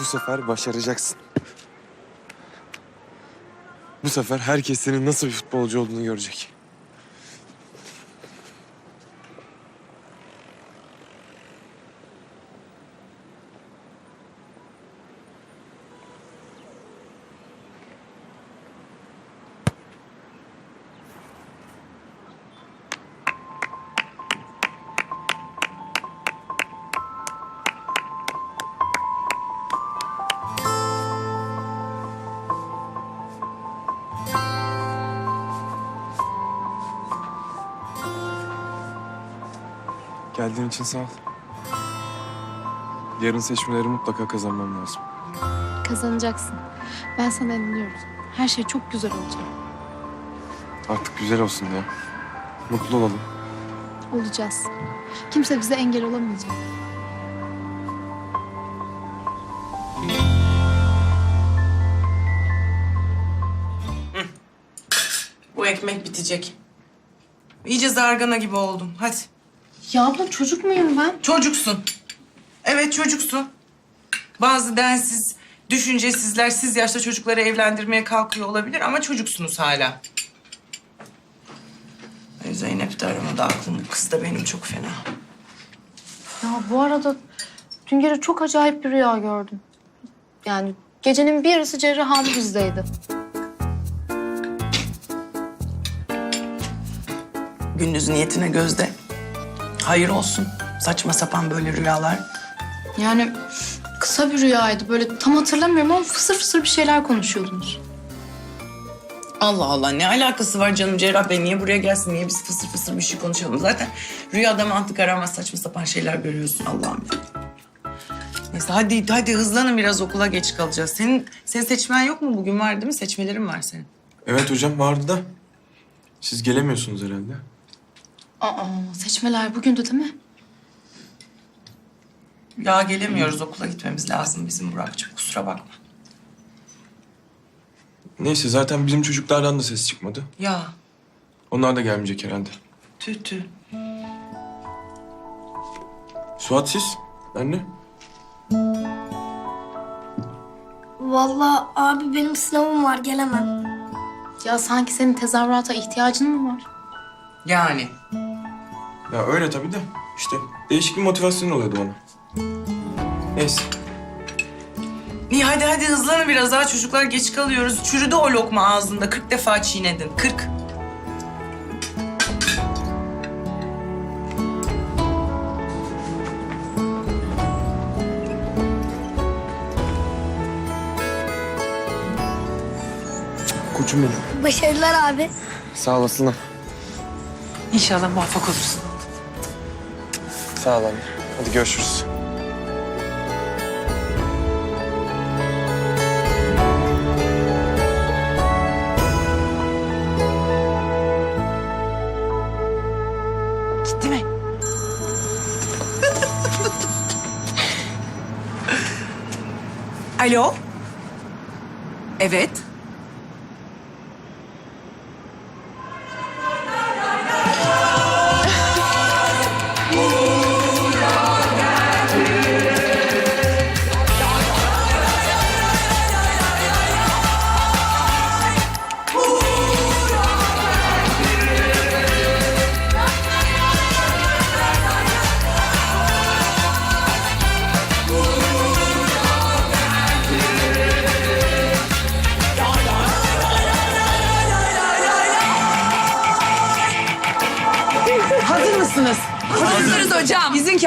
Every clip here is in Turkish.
Bu sefer başaracaksın. Bu sefer herkes senin nasıl bir futbolcu olduğunu görecek. Geldiğin için sağ ol. Yarın seçmeleri mutlaka kazanmam lazım. Kazanacaksın. Ben sana inanıyorum. Her şey çok güzel olacak. Artık güzel olsun ya. Mutlu olalım. Olacağız. Kimse bize engel olamayacak. Bu ekmek bitecek. İyice zargana gibi oldum. Hadi. Ya abla çocuk muyum ben? Çocuksun. Evet çocuksun. Bazı densiz, düşüncesizler siz yaşta çocukları evlendirmeye kalkıyor olabilir ama çocuksunuz hala. Ay, Zeynep de aramada aklım. Bu kız da benim çok fena. Ya bu arada dün gece çok acayip bir rüya gördüm. Yani gecenin bir yarısı cerrahım bizdeydi. Gündüz niyetine gözde. Hayır olsun. Saçma sapan böyle rüyalar. Yani kısa bir rüyaydı. Böyle tam hatırlamıyorum ama fısır fısır bir şeyler konuşuyordunuz. Allah Allah ne alakası var canım Cerrah Bey? Niye buraya gelsin? Niye biz fısır fısır bir şey konuşalım? Zaten rüyada mantık aramaz saçma sapan şeyler görüyorsun Allah'ım. Neyse hadi hadi hızlanın biraz okula geç kalacağız. Senin senin seçmen yok mu bugün var değil mi? Seçmelerin var senin. Evet hocam vardı da. Siz gelemiyorsunuz herhalde. Aa seçmeler bugündü değil mi? Ya gelemiyoruz okula gitmemiz lazım bizim Burak'cığım kusura bakma. Neyse zaten bizim çocuklardan da ses çıkmadı. Ya Onlar da gelmeyecek herhalde. tüh tüh. Suat siz? Anne? Vallahi abi benim sınavım var gelemem. Ya sanki senin tezahürata ihtiyacın mı var? Yani Ya öyle tabii de. İşte değişik bir motivasyon oluyordu bana. Neyse. İyi hadi hadi hızlanın biraz daha çocuklar geç kalıyoruz. Çürüdü o lokma ağzında 40 defa çiğnedin 40. Koçum benim. Başarılar abi. Sağ olasın. lan. İnşallah muvaffak olursun. Sağ ol anne. Hadi görüşürüz. Gitti mi? Alo? Evet.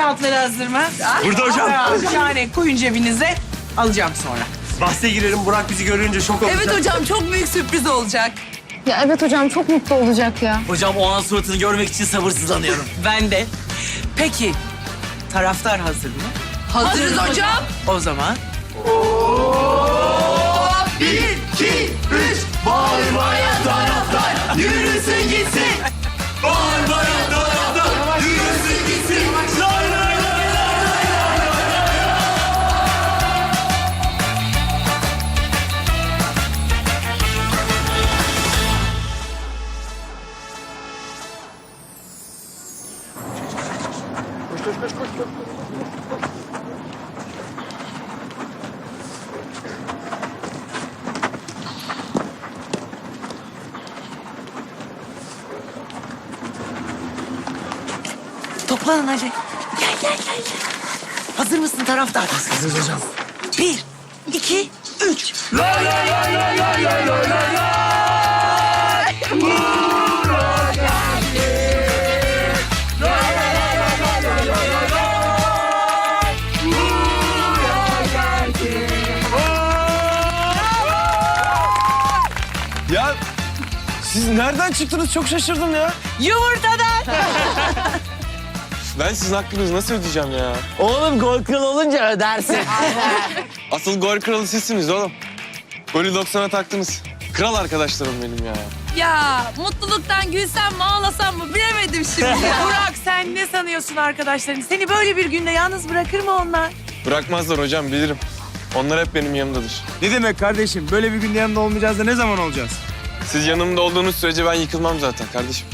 Kağıtları hazır mı? Burada hocam. Yani koyun cebinize. Alacağım sonra. Bahse girelim Burak bizi görünce şok olacak. Evet hocam çok büyük sürpriz olacak. Ya evet hocam çok mutlu olacak ya. Hocam o an suratını görmek için sabırsızlanıyorum. Ben de. Peki taraftar hazır mı? Hazırız hocam. O zaman Bağırmaya taraftar yürüsün gitsin. Nereden çıktınız? Çok şaşırdım ya. Yumurtadan. Ben sizin hakkınızı nasıl ödeyeceğim ya? Oğlum gol kralı olunca ödersin. Asıl gol kralı sizsiniz oğlum. Golü 90'a taktınız. Kral arkadaşlarım benim ya. Ya mutluluktan gülsem mi ağlasam mı bilemedim şimdi. Burak sen ne sanıyorsun arkadaşların? Seni böyle bir günde yalnız bırakır mı onlar? Bırakmazlar hocam bilirim. Onlar hep benim yanımdadır. Ne demek kardeşim? Böyle bir günde yanında olmayacağız da ne zaman olacağız? Siz yanımda olduğunuz sürece ben yıkılmam zaten kardeşim.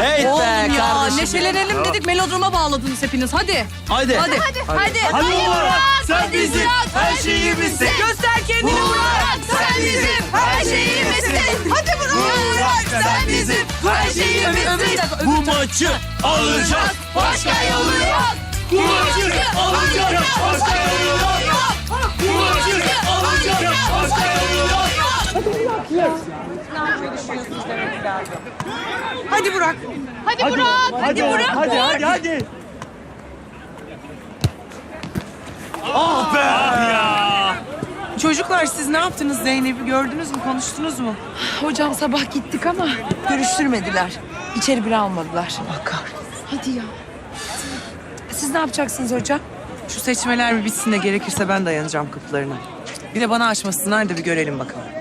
Hey be Oğlum ya kardeşim. neşelenelim dedik melodrama bağladınız hepiniz hadi. Hadi. Hadi. Hadi. Hadi. Hadi Burak, sen Hadi bizim her hadi şeyimizsin. Göster kendini Burak sen bizim her şeyimizsin. Hadi Burak sen bizim her şeyimizsin. Bu maçı alacağız. Başka yolu yok. Bu maçı alacağız. Başka yolu yok. Bu maçı alacağız. Başka yolu yok. Hadi Burak. Hadi Burak. Hadi Burak. Hadi hadi hadi. Ah be ya. Çocuklar siz ne yaptınız Zeynep'i gördünüz mü konuştunuz mu? Hocam sabah gittik ama Görüştürmediler. İçeri bile almadılar. hadi ya. Siz ne yapacaksınız hocam? Şu seçmeler bir bitsin de gerekirse ben dayanacağım kapılarına. Bir de bana açmasınlar da bir görelim bakalım.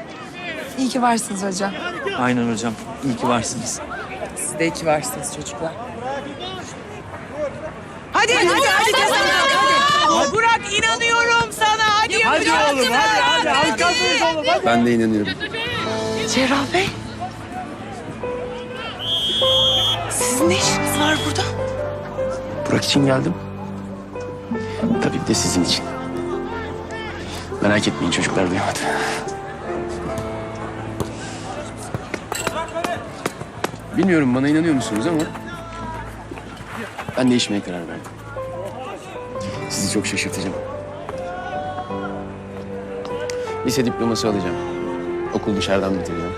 İyi ki varsınız hocam. Aynen hocam. İyi ki varsınız. Siz de iyi ki varsınız çocuklar. Hadi hadi hadi hadi, hadi. Burak inanıyorum sana. Hadi Hadi oğlum hadi hadi. Harikasınız oğlum hadi. Ben de inanıyorum. Cerrah Bey. Sizin ne işiniz var burada? Burak için geldim. Tabii de sizin için. Merak etmeyin çocuklar duymadı. Bilmiyorum bana inanıyor musunuz ama... Ben değişmeye karar verdim. Sizi çok şaşırtacağım. Lise diploması alacağım. Okul dışarıdan bitireceğim.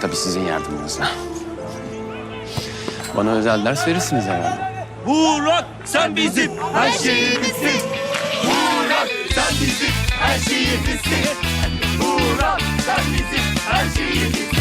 Tabii sizin yardımınızla. Bana özel ders verirsiniz herhalde. Burak sen bizim her şeyimizsin. Burak sen bizim her şeyimizsin. Burak sen bizim her şeyimizsin.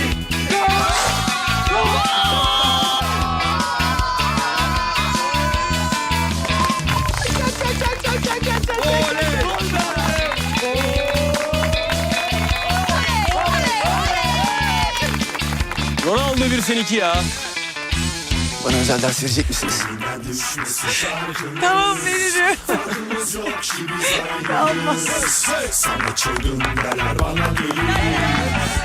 Ronaldo bir seninki ya. Bana özel ders verecek misiniz? Tamam veririm.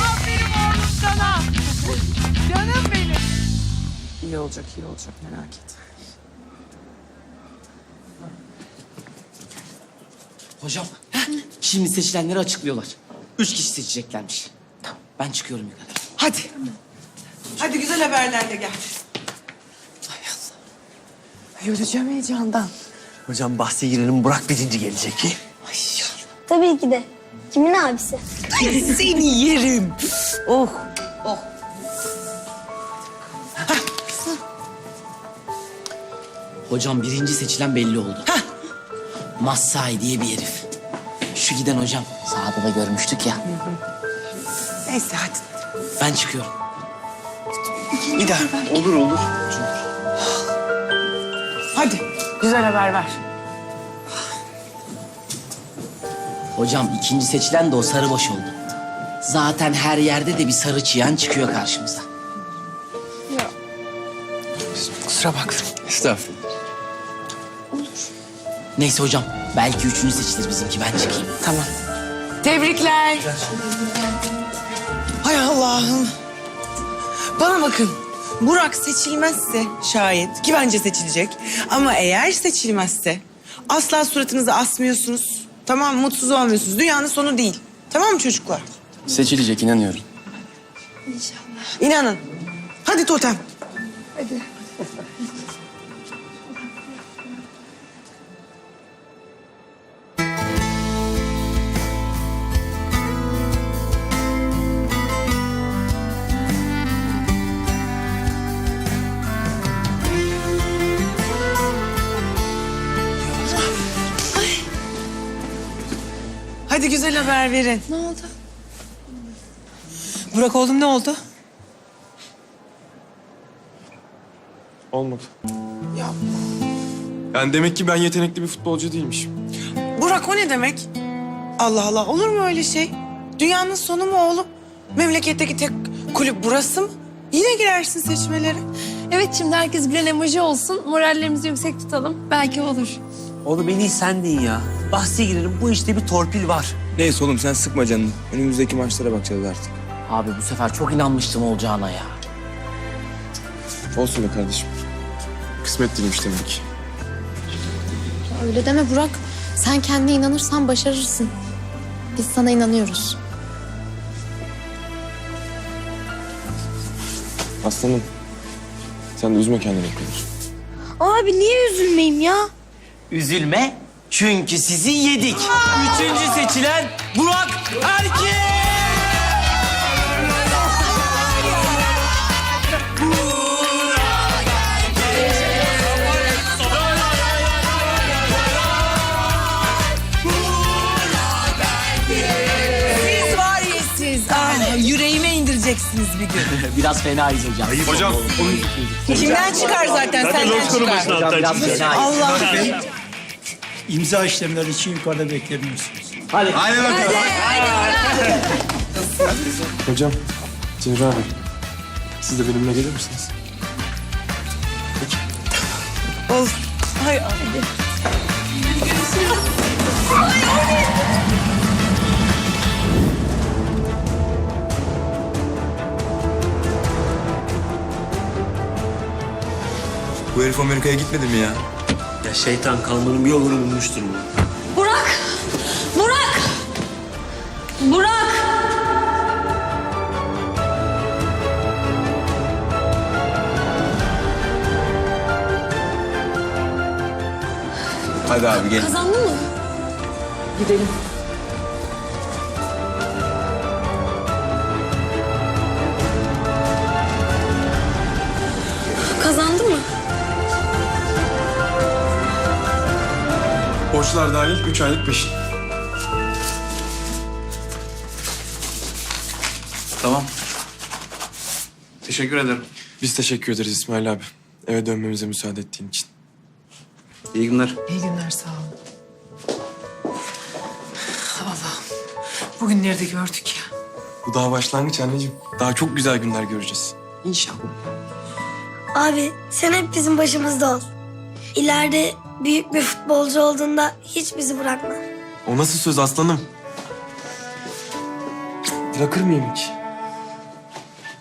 Aferin oğlum sana. Canım benim. İyi olacak, iyi olacak merak etme. Hocam, şimdi seçilenleri açıklıyorlar. Üç kişi seçeceklermiş. Tamam, ben çıkıyorum yukarı. Hadi. Hadi güzel haberlerle gel. Ay. Öleceğim heyecandan. Hocam bahse girelim Burak birinci gelecek. Tabii ki de. Kimin abisi? Seni yerim. Oh. Hocam birinci seçilen belli oldu. Massai diye bir herif. Şu giden hocam. Sahada da görmüştük ya. Neyse hadi. Ben çıkıyorum. Bir daha. Olur olur. Hadi. Güzel haber ver. Hocam ikinci seçilen de o sarıbaş oldu. Zaten her yerde de bir sarı çıyan çıkıyor karşımıza. Kusura bakma. Estağfurullah. Neyse hocam belki üçüncü seçilir bizimki ben çıkayım. Tamam. Tebrikler. Hay Allah'ım. Bana bakın. Burak seçilmezse şayet ki bence seçilecek. Ama eğer seçilmezse asla suratınızı asmıyorsunuz. Tamam mutsuz olmuyorsunuz. Dünyanın sonu değil. Tamam mı çocuklar? Seçilecek inanıyorum. İnanın. Hadi totem. Hadi güzel haber verin. Ne oldu? Burak oğlum ne oldu? Olmadı. Ya Yani demek ki ben yetenekli bir futbolcu değilmişim. Burak o ne demek? Allah Allah olur mu öyle şey? Dünyanın sonu mu oğlum? Memleketteki tek kulüp burası mı? Yine girersin seçmelere. Evet şimdi herkes bilen emoji olsun. Morallerimizi yüksek tutalım. Belki olur. Oğlum en iyi sendin ya. Bahse girelim bu işte bir torpil var. Neyse oğlum sen sıkma canını. Önümüzdeki maçlara bakacağız artık. Abi bu sefer çok inanmıştım olacağına ya. Olsun be kardeşim. Kısmet değilmiş demek ki. Öyle deme Burak. Sen kendine inanırsan başarırsın. Biz sana inanıyoruz. Aslanım. Sen de üzme kendini. Abi niye üzülmeyeyim ya? Üzülme çünkü sizi yedik. Üçüncü seçilen Burak Erkin. Siz var ya siz. Ah, yüreğime indireceksiniz bir gün. Biraz fenayız hocam. Hocam. Kimden çıkar zaten? Senden çıkar. Biraz fenayız. Allah. İmza işlemleri için yukarıda beklemiyorsunuz. Hocam. Cemre abi. Siz de benimle gelir misiniz? Olur. Hay Bu herif Amerika'ya gitmedi mi ya? Ya şeytan kalmanın bir yolunu bulmuştur bu. Burak! Burak! Burak! Hadi abi gel. Kazandın mı? Gidelim. Borçlar dahil 3 aylık peşin. Tamam. Teşekkür ederim. Biz teşekkür ederiz İsmail abi. Eve dönmemize müsaade ettiğin için. İyi günler. İyi günler sağ olun. Allah'ım. Bugünleri de gördük ya. Bu daha başlangıç anneciğim. Daha çok güzel günler göreceğiz. İnşallah. Abi sen hep bizim başımızda ol. İleride büyük bir futbolcu olduğunda hiç bizi bırakma. O nasıl söz aslanım? Bırakır mıyım hiç?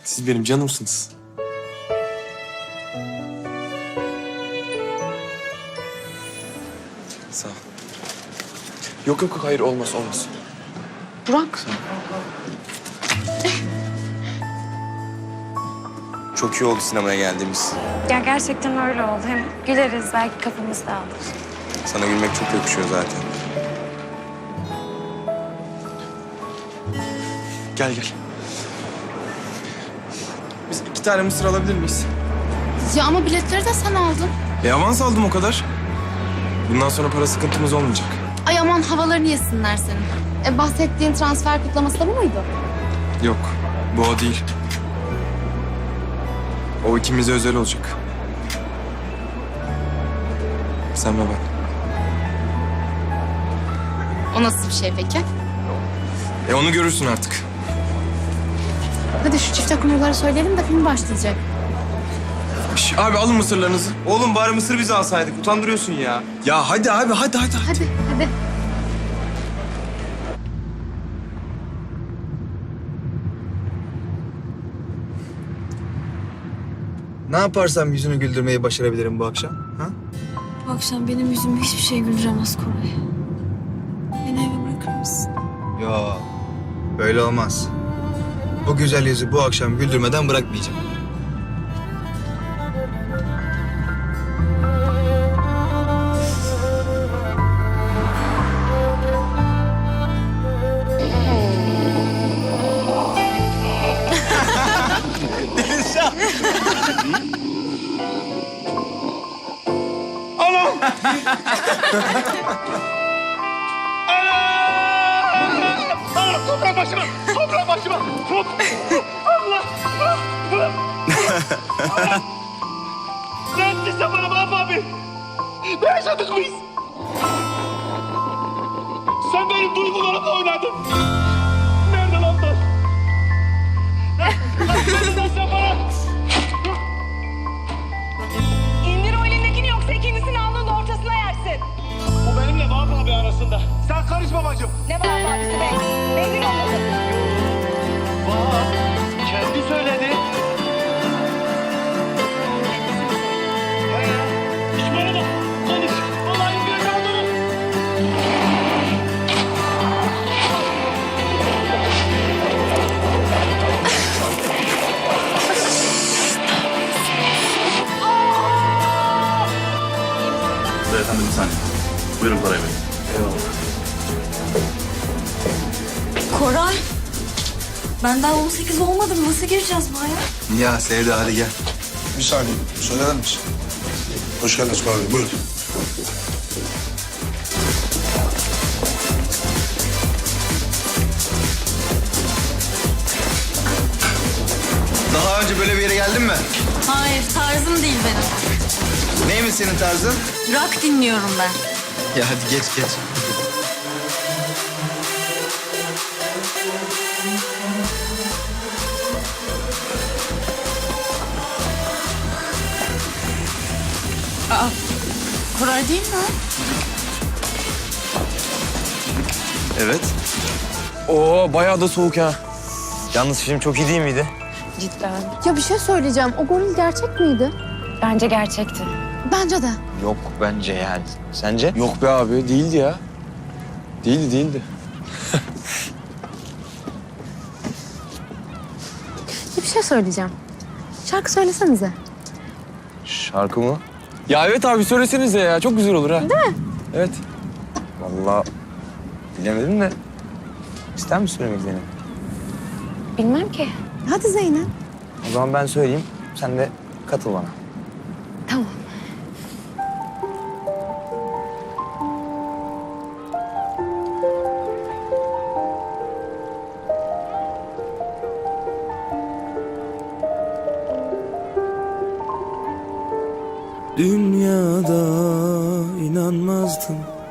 Siz benim canımsınız. Sağ ol. Yok yok hayır olmaz olmaz. Burak. Çok iyi oldu sinemaya geldiğimiz. Ya gerçekten öyle oldu. Hem güleriz belki kafamız dağılır. Sana gülmek çok yakışıyor zaten. Gel gel. Biz iki tane mısır alabilir miyiz? Ya ama biletleri de sen aldın. E avans aldım o kadar. Bundan sonra para sıkıntımız olmayacak. Ay aman havalarını yesinler senin. E, bahsettiğin transfer kutlaması da bu muydu? Yok bu o değil. O ikimize özel olacak. Sen ve ben. O nasıl bir şey peki? E onu görürsün artık. Hadi şu çifte kumruları söyleyelim de film başlayacak. Şş, abi alın mısırlarınızı. Oğlum bari mısır bizi alsaydık. Utandırıyorsun ya. Ya hadi abi hadi hadi. Hadi hadi. Ne yaparsam yüzünü güldürmeyi başarabilirim bu akşam. Ha? Bu akşam benim yüzümü hiçbir şey güldüremez Koray. Beni eve bırakır mısın? Yo. Öyle olmaz. Bu güzel yüzü bu akşam güldürmeden bırakmayacağım. Ah, Toprak başıma! Toprak başıma! Top! Allah! Allah! Allah! Ne ettin sen bana Vahap abi? Ne yaşadık biz? Ne var abisi be? Beygir olmasın. Vahap kendi söyledi. Beyefendi bir saniye. Buyurun Koray Ben daha 18 olmadım. Nasıl gireceğiz buraya? Ya Sevda hadi gel. Bir saniye. Söyler misin? Hoş geldiniz Bey. Buyurun. Daha önce böyle bir yere geldin mi? Hayır, tarzım değil benim. Neymiş senin tarzın? Rock dinliyorum ben. Ya hadi geç geç. Koray değil mi? Evet. Oo bayağı da soğuk ha. Yalnız film çok iyi değil miydi? Cidden. Ya bir şey söyleyeceğim. O goril gerçek miydi? Bence gerçekti. Bence de. Yok bence yani. Sence? Yok be abi değildi ya. Değildi değildi. Ya bir şey söyleyeceğim. Şarkı söylesenize. Şarkı mı? Ya evet abi söylesenize ya. Çok güzel olur ha. Değil mi? Evet. Vallahi bilemedim de. İster misin söylemek Zeynep? Bilmem ki. Hadi Zeynep. O zaman ben söyleyeyim. Sen de katıl bana.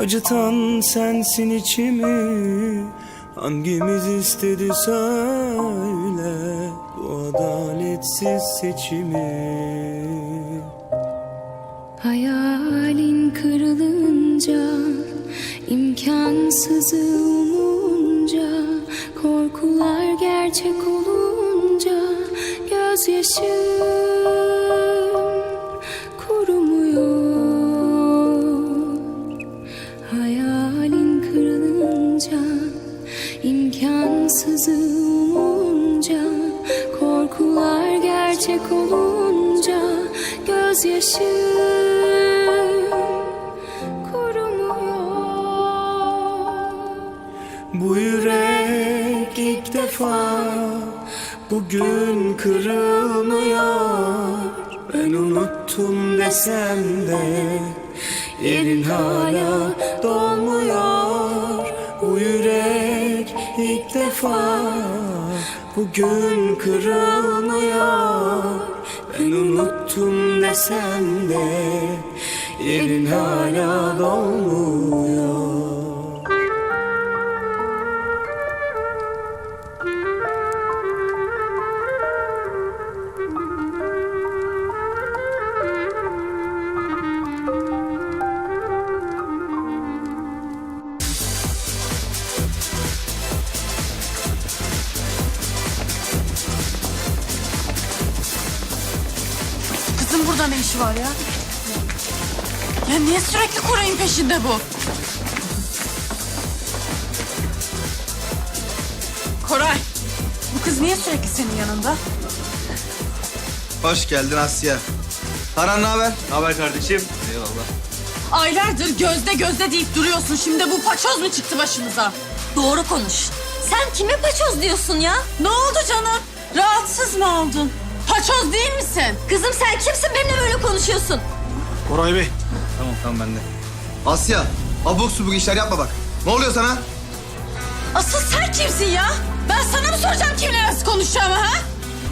Acıtan sensin içimi. Hangimiz istedi söyle. Bu adaletsiz seçimi. Hayalin kırılınca, imkansızı umunca, korkular gerçek olunca, gözyaşım gözyaşım kurumuyor. defa Bugün kırılmıyor. Ben unuttum desem de Yerin hala dolmuyor. Bu yürek ilk defa Bugün kırılmıyor desem de. Yerin hala dolmuyor Koray'ın peşinde bu? Koray, bu kız niye sürekli senin yanında? Hoş geldin Asya. Haran ne haber? Ne haber kardeşim? Eyvallah. Aylardır gözde gözde deyip duruyorsun. Şimdi bu paçoz mu çıktı başımıza? Doğru konuş. Sen kime paçoz diyorsun ya? Ne oldu canım? Rahatsız mı oldun? Paçoz değil misin? Kızım sen kimsin benimle böyle konuşuyorsun? Koray Bey. Tamam tamam bende. Asya abuk subuk işler yapma bak. Ne oluyor sana? Asıl sen kimsin ya? Ben sana mı soracağım kimle nasıl konuşacağımı ha?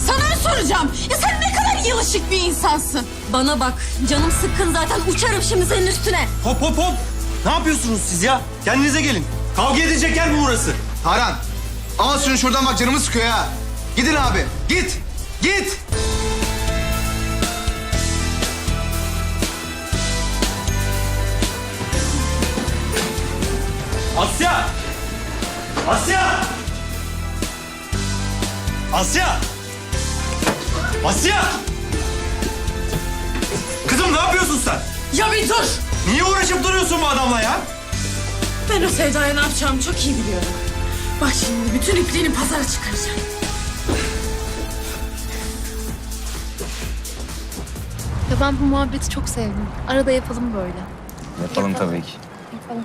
Sana mı soracağım? Ya sen ne kadar yılışık bir insansın. Bana bak canım sıkkın zaten uçarım şimdi senin üstüne. Hop hop hop. Ne yapıyorsunuz siz ya? Kendinize gelin. Kavga edecek yer mi burası? Haran al şunu şuradan bak canımı sıkıyor ya. Gidin abi git. Git. Asya! Asya! Asya! Asya! Kızım ne yapıyorsun sen? Ya bir dur. Niye uğraşıp duruyorsun bu adamla ya? Ben o Sevda'ya ne yapacağımı çok iyi biliyorum. Bak şimdi bütün ipliğini pazara çıkaracağım. Ya ben bu muhabbeti çok sevdim. Arada yapalım böyle. Yapalım tabii ki. Yapalım.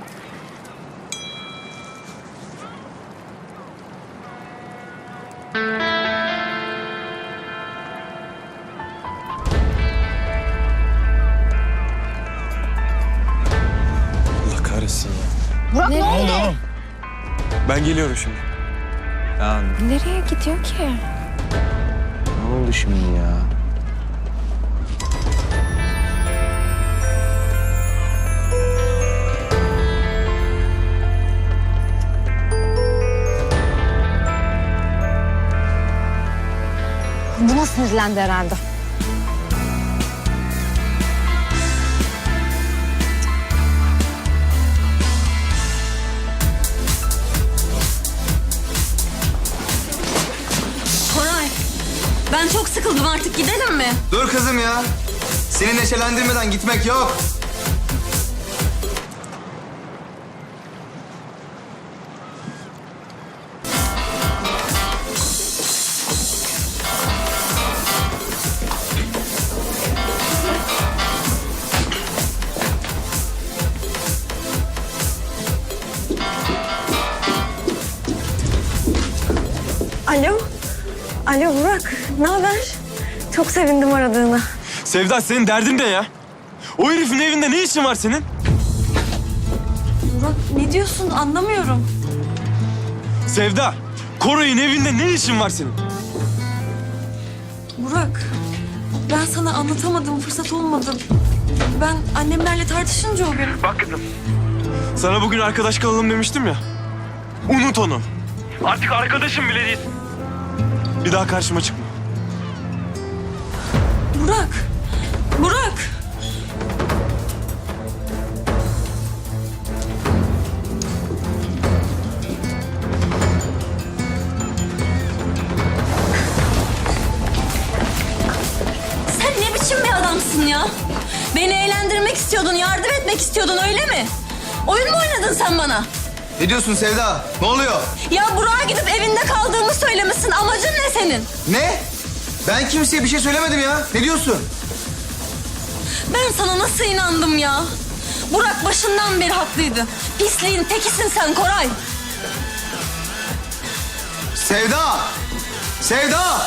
Ben geliyorum şimdi. Ya Nereye gidiyor ki? ne oldu şimdi ya? Buna sinirlendi herhalde. Ben çok sıkıldım artık gidelim mi? Dur kızım ya. Seni neşelendirmeden gitmek yok. Alo. Alo Burak. Ne haber? Çok sevindim aradığına. Sevda senin derdin ne ya? O herifin evinde ne işin var senin? Burak ne diyorsun anlamıyorum. Sevda, Koray'ın evinde ne işin var senin? Burak ben sana anlatamadım fırsat olmadı. Ben annemlerle tartışınca o gün. Sana bugün arkadaş kalalım demiştim ya. Unut onu. Artık arkadaşım bile değil. Bir daha karşıma çıkma. Burak. Burak. Sen ne biçim bir adamsın ya? Beni eğlendirmek istiyordun, yardım etmek istiyordun öyle mi? Oyun mu oynadın sen bana? Ne diyorsun Sevda? Ne oluyor? Ya Burak'a gidip evinde kaldığımı söylemişsin. Amacın ne senin? Ne? Ben kimseye bir şey söylemedim ya. Ne diyorsun? Ben sana nasıl inandım ya? Burak başından beri haklıydı. Pisliğin tekisin sen Koray. Sevda! Sevda!